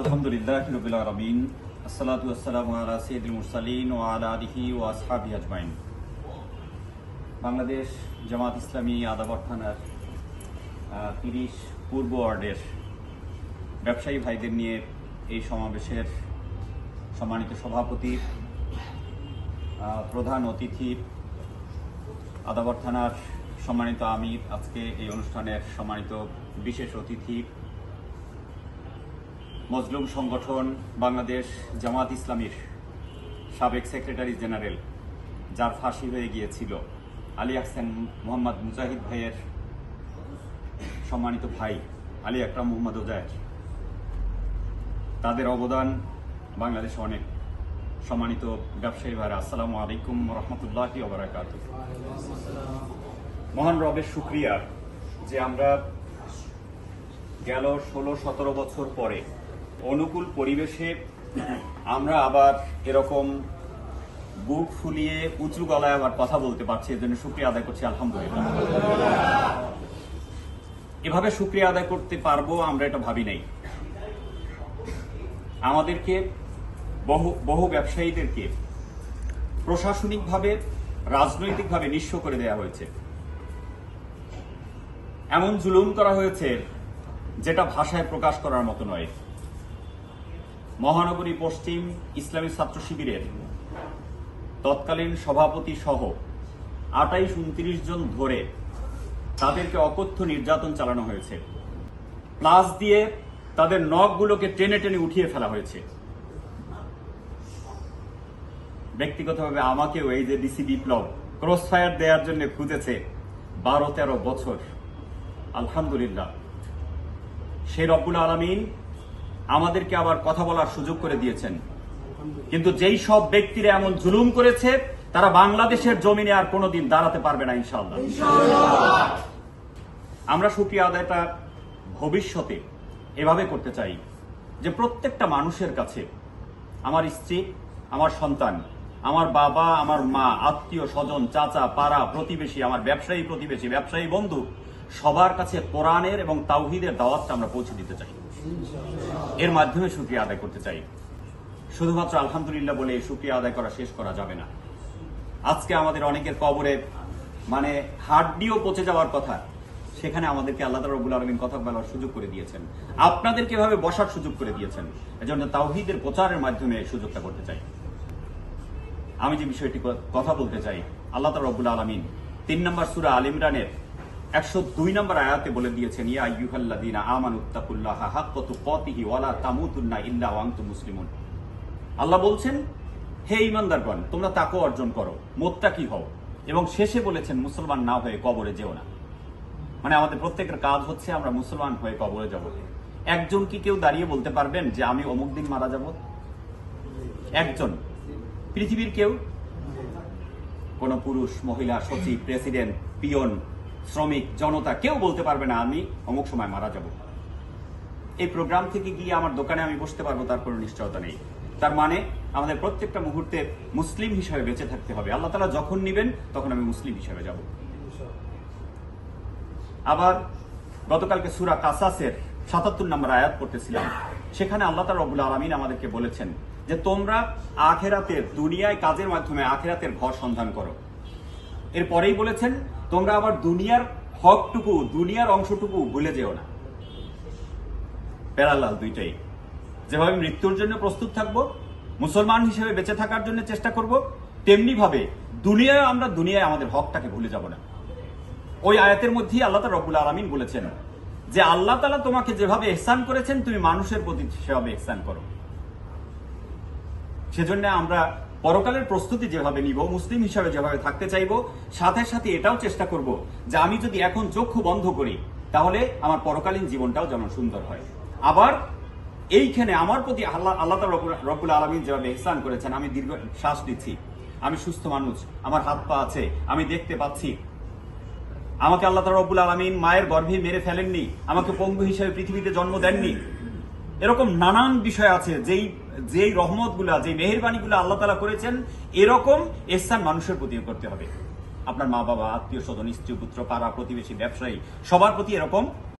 আলহামদুলিল্লাহ, রবিল আলমিন। আসসালাতু আলা সৈয়দুল মুরসালিন ও আলা আলিহি ও আসহাবি আজমাইন। বাংলাদেশ জামাত ইসলামী আদাবর থানার তিরিশ পূর্ব ওয়ার্ডের ব্যবসায়ী ভাইদের নিয়ে এই সমাবেশের সম্মানিত সভাপতি প্রধান অতিথি, আদাবর থানার সম্মানিত আমির, আজকে এই অনুষ্ঠানের সম্মানিত বিশেষ অতিথি মজলুম সংগঠন বাংলাদেশ জামাত ইসলামীর সাবেক সেক্রেটারি জেনারেল, যার ফাঁসি হয়ে গিয়েছিল আলী আহসেন মোহাম্মদ মুজাহিদ ভাইয়ের সম্মানিত ভাই আলী আকরাম মোহাম্মদ ওজায়ের। তাদের অবদান বাংলাদেশে অনেক। সম্মানিত ব্যবসায়ী ভাইরা, আসসালামু আলাইকুম রহমতুল্লাহ ওবরাকাত মহান রবের শুক্রিয়া যে আমরা গেল ষোলো সতেরো বছর পরে অনুকূল পরিবেশে আমরা আবার এরকম বুক ফুলিয়ে উঁচু গলায় আবার কথা বলতে পারছি, এর জন্য শুক্রিয়া আদায় করছি, আলহামদুলিল্লাহ। এভাবে শুক্রিয়া আদায় করতে পারব আমরা এটা ভাবি নাই। আমাদেরকে বহু বহু ব্যবসায়ীদেরকে প্রশাসনিকভাবে, রাজনৈতিকভাবে নিঃস্ব করে দেয়া হয়েছে। এমন জুলুম করা হয়েছে যেটা ভাষায় প্রকাশ করার মতো নয়। মহানগরী পশ্চিম ইসলামী ছাত্র শিবিরের তৎকালীন সভাপতি সহ আটাইশ উনত্রিশ জন ধরে তাদেরকে অকথ্য নির্যাতন চালানো হয়েছে। প্লাস দিয়ে তাদের নখগুলোকে টেনে টেনে উঠিয়ে ফেলা হয়েছে। ব্যক্তিগতভাবে আমাকেও এই যে ডিসি বিপ্লব ক্রস ফায়ার দেওয়ার জন্য খুঁজেছে বারো তেরো বছর। আলহামদুলিল্লাহ। সেই রব্বুল আলমিন আমাদেরকে আবার কথা বলার সুযোগ করে দিয়েছেন। কিন্তু যেই সব ব্যক্তিরা এমন জুলুম করেছে তারা বাংলাদেশের জমিনে আর কোনোদিন দাঁড়াতে পারবে না ইনশাল্লাহ আমরা সুক্রিয়া আদায়টা ভবিষ্যতে এভাবে করতে চাই যে প্রত্যেকটা মানুষের কাছে আমার স্ত্রী আমার সন্তান আমার বাবা আমার মা আত্মীয় স্বজন চাচা পাড়া প্রতিবেশী আমার ব্যবসায়ী প্রতিবেশী ব্যবসায়ী বন্ধু সবার কাছে কোরআনের এবং তাওহিদের দাওয়াতটা আমরা পৌঁছে দিতে চাই। এর মাধ্যমে সুক্রিয়া আদায় করতে চাই। শুধুমাত্র আলহামদুলিল্লাহ বলে সুক্রিয়া আদায় করা শেষ করা যাবে না। আজকে আমাদের অনেকের কবরে মানে হাড্ডিও পচে যাওয়ার কথা, সেখানে আমাদেরকে আল্লাহ রবুল আলমিন কথা বলার সুযোগ করে দিয়েছেন। আপনাদেরকে এভাবে বসার সুযোগ করে দিয়েছেন, এজন্য তাওহিদের প্রচারের মাধ্যমে সুযোগটা করতে চাই। আমি যে বিষয়টি কথা বলতে চাই, আল্লাহ রবুল আলমিন তিন নম্বর সুরা আল ইমরানের একশো দুই নম্বর আয়াতে বলে দিয়েছেন, ইয়া ইউহাল্লাদিনা আমানুত্তাকুল্লাহ হাক্কতু কতিহি ওয়ালা তামুতুন্না ইল্লা ওয়াংতু মুসলিমুন। আল্লাহ বলছেন, হে ইমানদারগণ তোমরা তাকে অর্জন করো, মোত্তা কি হও? এবং শেষে বলেছেন, মুসলমান না হয়ে কবরে যেও না। মানে আমাদের প্রত্যেকের কাজ হচ্ছে আমরা মুসলমান হয়ে কবরে যাব। একজন কি কেউ দাঁড়িয়ে বলতে পারবেন যে, আমি অমুক দিন মারা যাব? একজন। পৃথিবীর কেউ? কোন পুরুষ, মহিলা, সচিব, প্রেসিডেন্ট, পিয়ন শ্রমিক, জনতা, কেউ বলতে পারবে না, আমি অমুক সময় মারা যাব। এই প্রোগ্রাম থেকে গিয়ে আমার দোকানে আমি বসতে পারব, তার কোনো নিশ্চয়তা নেই। তার মানে আমাদের প্রত্যেকটা মুহূর্তে মুসলিম হিসাবে বেঁচে থাকতে হবে। আল্লাহ তালা যখন নিবেন, তখন আমি মুসলিম হিসাবে যাব। আবার গতকালকে সুরা কাসাসের সাতাত্তর নম্বর আয়াত করতেছিলাম সেখানে আল্লাহ তালা রবুল আলমিন আমাদেরকে বলেছেন যে, তোমরা আখেরাতের দুনিয়ায় কাজের মাধ্যমে আখেরাতের ঘর সন্ধান করো। এরপরেই বলেছেন, তোমরা আবার দুনিয়ার হকটুকু, দুনিয়ার অংশটুকু ভুলে যেও না। প্যারালাল দুইটাই। যেভাবে মৃত্যুর জন্য প্রস্তুত থাকব, মুসলমান হিসেবে বেঁচে থাকার জন্য চেষ্টা করব তেমনি ভাবে দুনিয়ায় আমরা দুনিয়ায় আমাদের হকটাকে ভুলে যাব না। ওই আয়াতের মধ্যেই আল্লাহ রব্বুল আলমিন বলেছেন যে, আল্লাহ তালা তোমাকে যেভাবে এহসান করেছেন, তুমি মানুষের প্রতি সেভাবে এহসান করো। সেজন্য আমরা পরকালের প্রস্তুতি যেভাবে নিব, মুসলিম হিসাবে যেভাবে থাকতে চাইব, সাথে সাথে এটাও চেষ্টা করব যে আমি যদি এখন চক্ষু বন্ধ করি, তাহলে আমার পরকালীন জীবনটাও যেন সুন্দর হয়। আবার এইখানে আমার প্রতি আল্লাহ আল্লাহ রব্বুল আলমিন যেভাবে এহসান করেছেন, আমি দীর্ঘ শ্বাস দিচ্ছি। আমি সুস্থ মানুষ, আমার হাত পা আছে, আমি দেখতে পাচ্ছি। আমাকে আল্লাহ রব্বুল আলমিন মায়ের গর্ভে মেরে ফেলেননি, আমাকে পঙ্গু হিসেবে পৃথিবীতে জন্ম দেননি। এরকম নানান বিষয় আছে যেই যেই রহমতগুলা যে মেহরবানি গুলা আল্লাহ তালা করেছেন, এরকম এসান মানুষের প্রতি করতে হবে। আপনার মা বাবা আত্মীয় স্বজন স্ত্রী পুত্র পাড়া প্রতিবেশী ব্যবসায়ী, সবার প্রতি এরকম